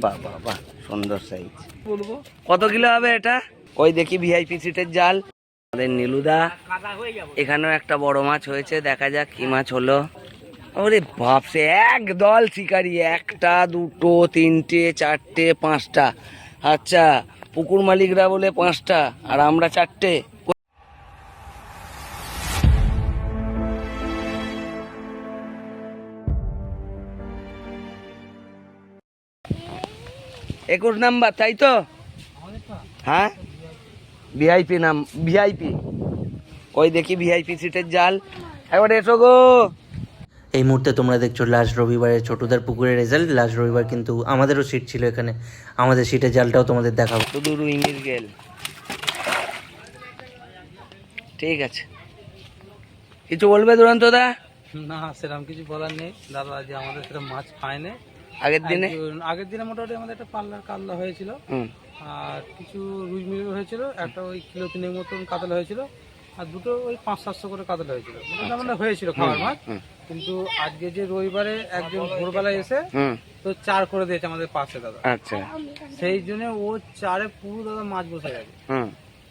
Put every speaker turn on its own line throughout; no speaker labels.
বাহ বাহ বাহ সুন্দর সাইজ
বলব?
কত কিলো হবে এটা? ওই দেখি ভিআইপি সিটের জাল। আমাদের নীলুদা এখানেও একটা বড় মাছ হয়েছে দেখা যাক কি মাছ হলো। ওরে বাপসে এক দল শিকারি একটা দুটো তিনটে চারটে পাঁচটা। আচ্ছা পুকুর মালিকরা বলে পাঁচটা আর আমরা চারটে। একুশ নাম্বার তাই তো? হ্যাঁ? ভিআইপি নাম ভিআইপি ওই দেখি ভিআইপি সিটের জাল? একবার এসো গো।
এই মুহূর্তে তোমরা দেখছ লাস্ট রবিবারের ছোটদার পুকুরের রেজাল্ট লাস্ট রবিবার কিন্তু আমাদেরও সিট ছিল এখানে। আমাদের সিটের জালটাও তোমাদের দেখাবো।
তো শুধু রুই গেল। ঠিক আছে। কিছু বলবে দুরন্ত দা?
না সেরকম কিছু বলার নেই। দাদা যে আমাদের সেরকম মাছ খায়নি।
আগের দিনে?
আগের দিনে মোটামুটি আমাদের একটা পাল্লার কাতলা হয়েছিল। আর কিছু রুই মিল হয়েছিল একটা ওই কিলো তিনেক মতন কাতলা হয়েছিল আর দুটো ওই পাঁচ সাতশো করে কাতলা হয়েছিল। মোটামুটি হয়েছিল খাওয়ার মাছ কিন্তু আজকে যে রবিবারে একজন ভোরবেলায় এসে তো চার করে দিয়েছে আমাদের পাশে দাদা।
আচ্ছা।
সেই জন্য ও চারে পুরো দাদা মাছ বসে গেছে।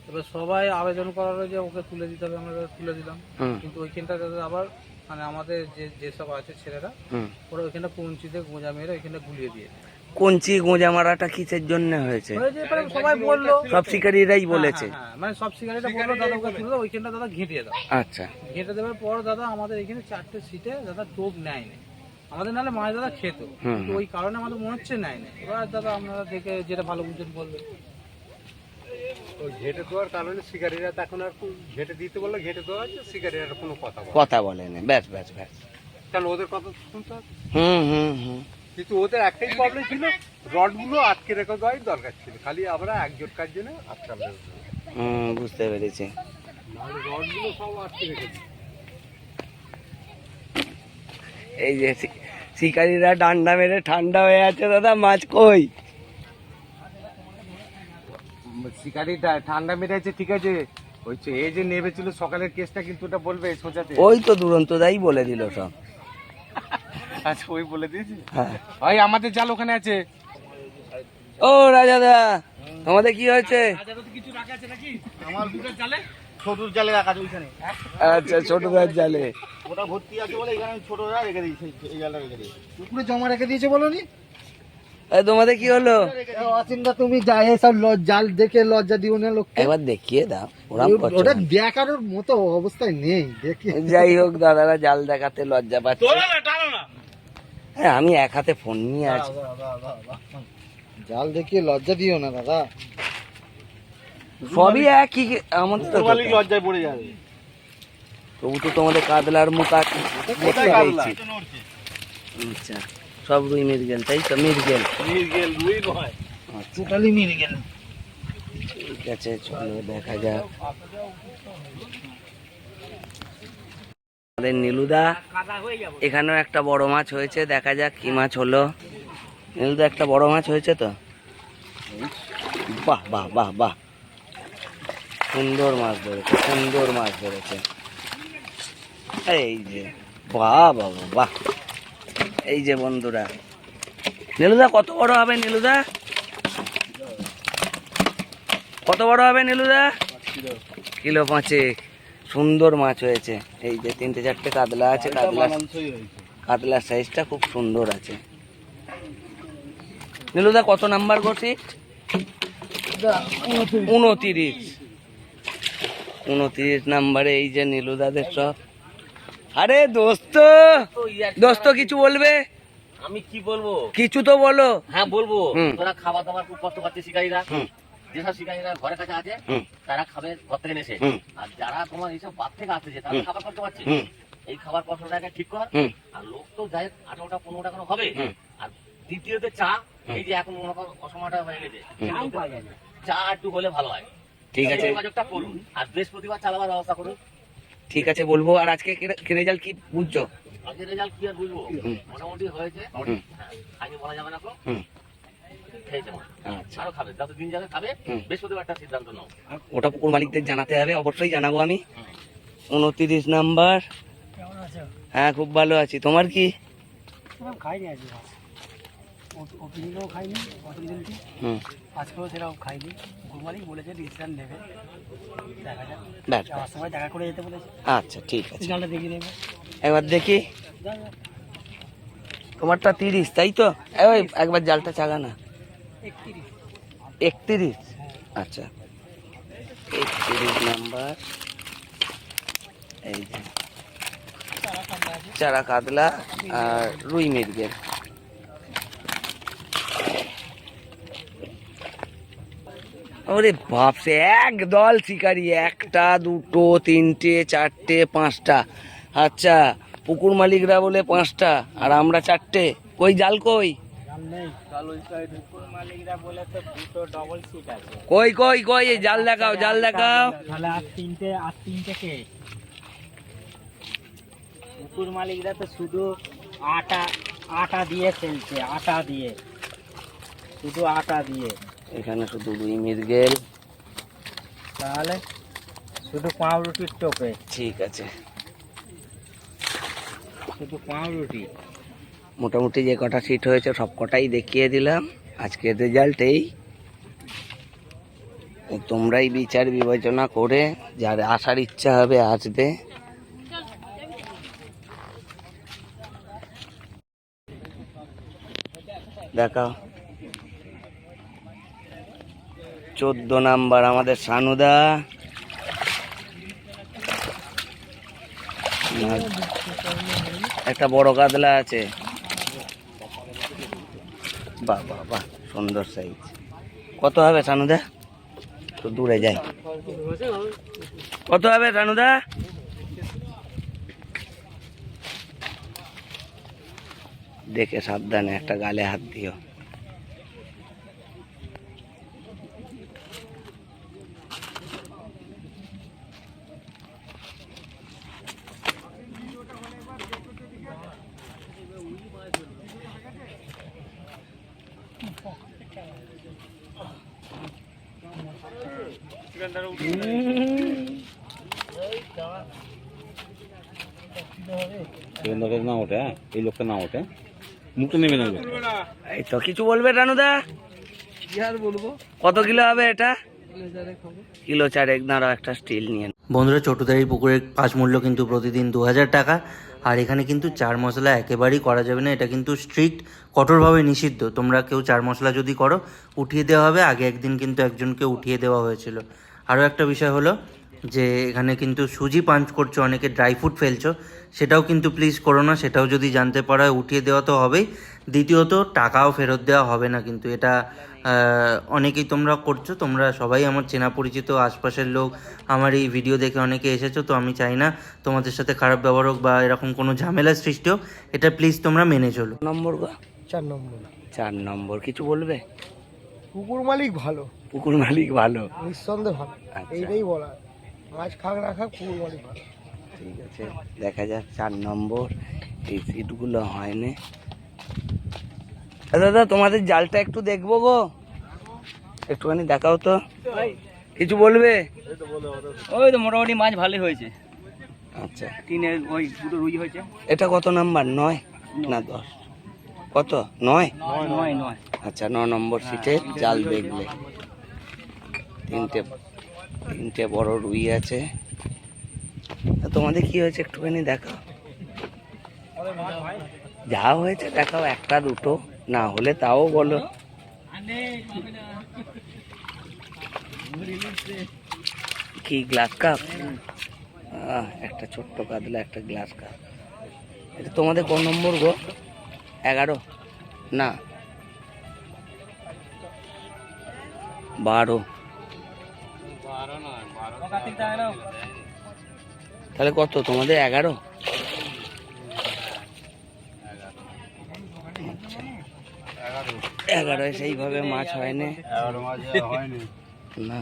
এবার সবাই আবেদন করার যে ওকে তুলে দিতে হবে আমরা তুলে দিলাম। কিন্তু ওইখানটা দাদা আবার মানে আমাদের যে যেসব আছে ছেলেরা ওরা ওইখানটা পৌঁছিতে গোঁজা মেরে ওইখানটা গুলিয়ে দিয়ে
কঞ্চি গোঁজা মারাটা কিসের জন্য হয়েছে?
সবাই বলল।
সব শিকারীরাই বলেছে।
হ্যাঁ, হ্যাঁ, মানে সব সিগারেটটা বলল দাদা ওকে তুলে দাও ওইখানটা দাদা ঘেঁটিয়ে দাও।
আচ্ছা।
ঘেঁটে দেওয়ার পর দাদা আমাদের এখানে চারটে সিটে দাদা টোপ নেয়নি। আমাদের নাহলে মাছ দাদা খেত। কিন্তু ওই কারণে আমাদের মনে হচ্ছে নেয়নি। এবার দাদা আপনারা দেখে যেটা ভালো বুঝছেন বলবেন
ওই ঘেটে দেওয়ার কারণে শিকারীরা তখন আর ঘেটে দিতে বলল ঘেটে দেওয়া হচ্ছে শিকারীরা কোনো কথা বলে না।
কথা ব্যাস ব্যাস ব্যাস।
কারণ ওদের কথা শুনতে হবে।
হুম হুম হুম।
কিন্তু ওদের একটাই প্রবলেম ছিল রডগুলো আটকে রেখে দেওয়াই দরকার ছিল খালি আমরা একজোট কাজ জন্য আটকালে
হুম বুঝতে পেরেছি।
রডগুলো সব আটকে রেখেছি
এই যে শিকারীরা ডান্ডা মেরে ঠান্ডা হয়ে আছে দাদা মাছ কই?
শিকারি ঠান্ডা মেরেছে ঠিক আছে? ওই যে এই যে নেবেছিল সকালের কেসটা কিন্তু ওটা বলবে সোজাতে।
ওই তো দুরন্ত দাই বলে দিল সব।
আচ্ছা ওই বলে দিয়েছি?
হ্যাঁ।
ভাই আমাদের জাল ওখানে আছে।
ও রাজাদা তোমাদের কি হয়েছে?
আমার ছোটর জালে রাখা আছে ওইখানে।
আচ্ছা ছোট জালে
ওটা ভর্তি আছে বলে এখানে ছোটরা রেখে দিয়েছে এই জালটা রেখে দিয়েছে। পুকুরে জমা রেখে দিয়েছে বলো নি
তোমাদের কি হলো?
অচিন্তা তুমি যাই সব জাল দেখে লজ্জা দিও না লোক
একবার দেখিয়ে দাও করছ
ওটা
না।
মতো অবস্থায় নেই দেখি।
যাই হোক দাদারা জাল দেখাতে লজ্জা পাচ্ছে। হ্যাঁ আমি এক হাতে ফোন নিয়ে আছি।
জাল দেখিয়ে লজ্জা দিও না দাদা।
সবই একই আমাদের তো
লজ্জায় পড়ে যাবে।
তবু তো তোমাদের কাতলার মুখ আছে দেখতে পেয়েছি। আচ্ছা। সব রুই মির্গেল তাই তো? মির্গেল
মির্গেল রুই নয়।
আচ্ছা।
টোটালি মিলে গেল
ঠিক আছে চলো দেখা যাক। আমাদের নীলুদা এখানেও একটা বড় মাছ হয়েছে দেখা যাক কি মাছ হলো। নীলুদা একটা বড় মাছ হয়েছে তো? বাহ বাহ বাহ বাহ। সুন্দর মাছ ধরেছে সুন্দর মাছ ধরেছে। এই যে বাহ বাবা বাহ। এই যে বন্ধুরা। নীলুদা কত বড় হবে নীলুদা? কত বড় হবে নীলুদা? কিলো পাঁচেক। সুন্দর মাছ হয়েছে। এই যে তিনটে চারটে কাতলা আছে কাতলা কাতলার সাইজটা খুব সুন্দর আছে। নীলুদা কত নাম্বার গোটি উনতিরিশ। উনতিরিশ। নাম্বারে এই যে নীলুদাদের সব আরে দোস্ত দোস্ত কিছু বলবে?
আমি কি বলব?
কিছু তো বলো।
হ্যাঁ বলব। তোরা খাবার দাবার খুব কষ্ট পাচ্ছে শিকারীরা। যেসব শিকারীরা ঘরের কাছে আছে তারা খাবে ঘর থেকে এসে আর যারা তোমার এইসব বাদ থেকে আসছে তারা খাবার করতে পারছে
হুম।
এই খাবার কষ্টটাকে ঠিক কর। আর লোক তো যায় আঠারোটা পনেরোটা করে হবে। আর দ্বিতীয়তে চা। এই যে এখন মনে করো অসময়টা হয়ে গেছে। চা একটু হলে ভালো হয়।
ঠিক আছে।
যোগাযোগটা করুন। আর বৃহস্পতিবার চালাবার ব্যবস্থা করুন।
ঠিক আছে বলব। আর আজকে কি রেজাল্ট কি বুঝছ?
আজকে রেজাল্ট কি আর বুঝব? মোটামুটি হয়েছে। হ্যাঁ, আগে বলা যাবে না তো।
আচ্ছা।
আরও খাবে। যত দিন যাবে খাবে
হুম।
বৃহস্পতিবারটা সিদ্ধান্ত
ওটা পুকুর মালিকদের জানাতে হবে অবশ্যই জানাব আমি। উনতিরিশ নাম্বার। হ্যাঁ খুব ভালো আছি। তোমার কি?
ওপেনিংও খাইনি প্রথম দিনটি আজকেও সেরকম খাইনি। বলেছে ডিসিশন নেবে। দেখা যাক। যাওয়ার সময় দেখা করে যেতে বলেছে।
আচ্ছা ঠিক আছে।
জালটা দেখিয়ে
একবার দেখি। তোমারটা তিরিশ তাই তো? ওই একবার জালটা চাগা না।
একত্রিশ।
একত্রিশ? আচ্ছা। একত্রিশ নাম্বার। এই যে। চারা কাতলা আর রুই মির্গেল। ওরে বাপরে, এক দল শিকারি, একটা, দুটো, তিনটে, চারটে, পাঁচটা। আচ্ছা পুকুর মালিকরা বলে পাঁচটা, আর আমরা চারটে। কই, জাল কই? কই কই কই জাল দেখাও জাল দেখাও।
আর তিনটে আর তিনটে কে? পুকুর মালিকরা তো শুধু আটা আটা দিয়ে ফেলছে, আটা দিয়ে। শুধু আটা দিয়ে।
এখানে শুধু রুই মির্গেল
তাহলে শুধু পাউরুটির টোপে
ঠিক আছে।
শুধু পাউরুটি?
মোটামুটি যে কটা সিট হয়েছে সব কটাই দেখিয়ে দিলাম। আজকের রেজাল্ট এই। তোমরাই বিচার বিবেচনা করে যার আসার ইচ্ছা হবে আসবে। দেখাও। চোদ্দ নাম্বার আমাদের সানুদা। একটা বড় কাতলা আছে। বাহ বাহ বাহ, সুন্দর সাইজ কত হবে সানুদা? তো দূরে যাই। কত হবে সানুদা? দেখে সাবধানে একটা গালে হাত দিও।
ওঠে হ্যাঁ? এই লোকটার নাম ওঠে। মুখটা নেবে না
এই তো কিছু বলবে রানুদা?
বলব?
কত কিলো হবে এটা? কিলো চারেক দাঁড়াও একটা স্টিল নিয়ে।
বন্ধুরা চটুদারি পুকুরের পাঁচ মূল্য কিন্তু প্রতিদিন দু হাজার টাকা। আর এখানে কিন্তু চার মশলা একেবারেই করা যাবে না এটা কিন্তু স্ট্রিক্ট কঠোরভাবে নিষিদ্ধ। তোমরা কেউ চার মশলা যদি করো উঠিয়ে দেওয়া হবে। আগে একদিন কিন্তু একজনকে উঠিয়ে দেওয়া হয়েছিল। আরও একটা বিষয় হলো যে এখানে কিন্তু সুজি পাঞ্চ করছ অনেকে ড্রাই ফ্রুট ফেলছো সেটাও কিন্তু প্লিজ করো না সেটাও যদি জানতে পারো হয় উঠিয়ে দেওয়া তো হবেই। দ্বিতীয়ত টাকাও ফেরত দেওয়া হবে না কিন্তু এটা অনেকেই তোমরা করছ তোমরা সবাই আমার চেনা পরিচিত আশপাশের লোক আমার এই ভিডিও দেখে অনেকে এসেছ তো আমি চাই না তোমাদের সাথে খারাপ ব্যবহার হোক বা এরকম কোনো ঝামেলার সৃষ্টি হোক এটা প্লিজ তোমরা মেনে চলো।
নম্বর
চার নম্বর
চার নম্বর কিছু বলবে?
কুকুর মালিক ভালো।
পুকুর মালিক ভালো।
নিঃসন্দেহে ভালো।
আচ্ছা।
এইটাই বলা মাছ খাক খাক কুকুর মালিক ভালো।
ঠিক আছে দেখা যাক চার নম্বর। এই সিটগুলো হয়নি। দাদা তোমাদের জালটা একটু দেখব গো। একটুখানি দেখাও তো। কিছু বলবে?
ওই তো মোটামুটি মাছ ভালোই হয়েছে।
আচ্ছা।
তিনে ওই দুটো রুই হয়েছে।
এটা কত নাম্বার? নয় না দশ? কত? নয়
নয় নয়।
আচ্ছা ন নম্বর সিটে জাল দেখলে তিনটে তিনটে বড় রুই আছে। তোমাদের কি হয়েছে একটুখানি দেখাও। যা হয়েছে দেখাও, একটা, দুটো, না হলে তাও বলো। কি গ্লাস কাপ একটা ছোট্ট কাতলা, একটা গ্লাস কাপ এটা তোমাদের কোন নম্বর গো? এগারো? না। বারো। তাহলে কত? তোমাদের এগারো। এগারোয় সেইভাবে মাছ হয়নি। না।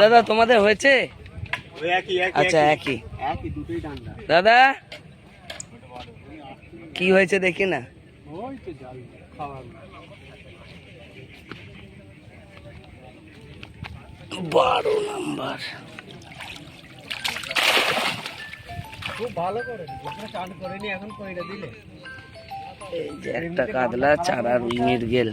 দাদা, তোমাদের হয়েছে? আচ্ছা একই। দাদা, কি হয়েছে দেখি না। বারো নাম্বার।
খুব ভালো করে চান করেনি এখন করে দিলে।
এই যে একটা কাতলা চারা রুই মিরগেল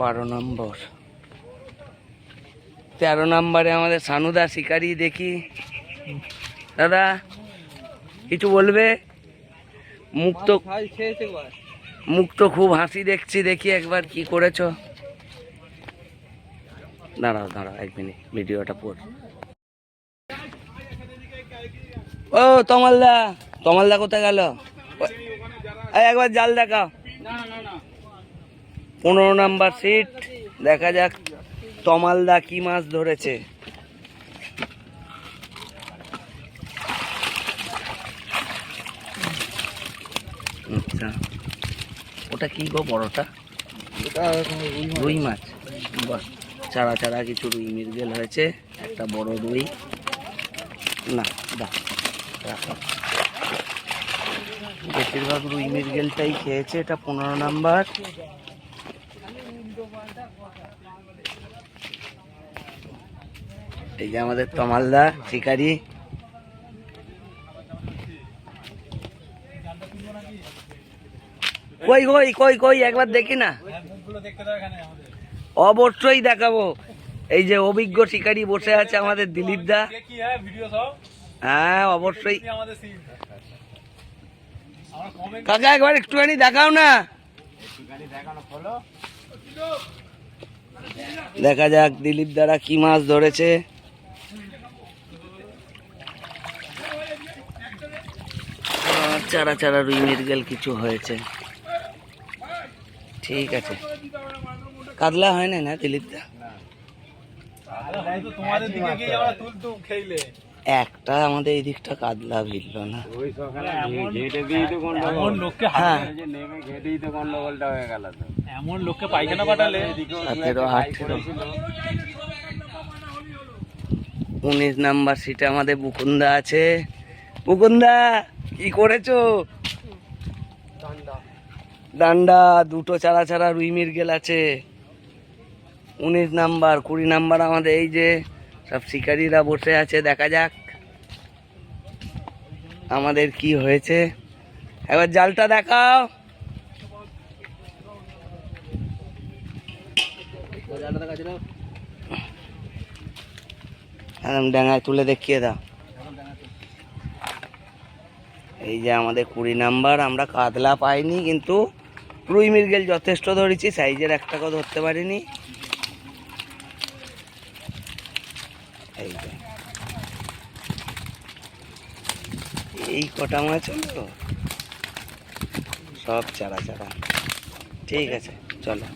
বারো নম্বর। তেরো নম্বরে আমাদের সানুদা শিকারি দেখি। দাদা কিছু বলবে? মুখ তো মুখ তো খুব হাসি দেখছি, দেখি একবার কি করেছ। দাঁড়াও দাঁড়াও, এক মিনিট, ভিডিওটা পড়। ও, তমালদা তমালদা কোথায় গেল? একবার জাল দেখা পনেরো নাম্বার সিট, দেখা যাক তমালদা কি মাছ ধরেছে। আচ্ছা। ওটা কি গো বড়টা? রুই মাছ। বাহ চারা চারা কিছু রুই মিরগেল হয়েছে একটা বড় রুই। না বেশিরভাগ রুই মিরগেলটাই খেয়েছে এটা পনেরো নাম্বার। এই যে আমাদের তমালদা শিকারি। কই কই কই কই, একবার দেখি না। অবশ্যই দেখাবো। এই যে অভিজ্ঞ শিকারী বসে আছে আমাদের দিলীপ দা। হ্যাঁ অবশ্যই। কাকা, একবার একটুখানি দেখাও না। দেখা যাক দিলীপ দ্বারা কি মাছ ধরেছে। চারা চারা, রুই মিরগেল কিছু হয়েছে। ঠিক আছে। কাতলা হয় না না একটা আমাদের এই দিকটা কাতলা ভিড়ল না। হ্যাঁ।
হয়ে
এমন লোককে পায়খানা
উনিশ নাম্বার সিটে আমাদের বুকুন্দা আছে। বুকুন্দা কি করেছ? ডান্ডা, দুটো চারা চারা রুই মির্গেল আছে। উনিশ নাম্বার, কুড়ি নাম্বার আমাদের এই যে সব শিকারীরা বসে আছে, দেখা যাক আমাদের কি হয়েছে। এবার জালটা দেখাও। একদম ডাঙায় তুলে দেখিয়ে দাও। এই যে আমাদের কুড়ি নাম্বার, আমরা কাতলা পাইনি, কিন্তু রুই মির্গেল যথেষ্ট ধরেছি, সাইজের একটাকেও ধরতে পারিনি। এই কটা মাছ হলো? সব চারা চারা। ঠিক আছে, চলো।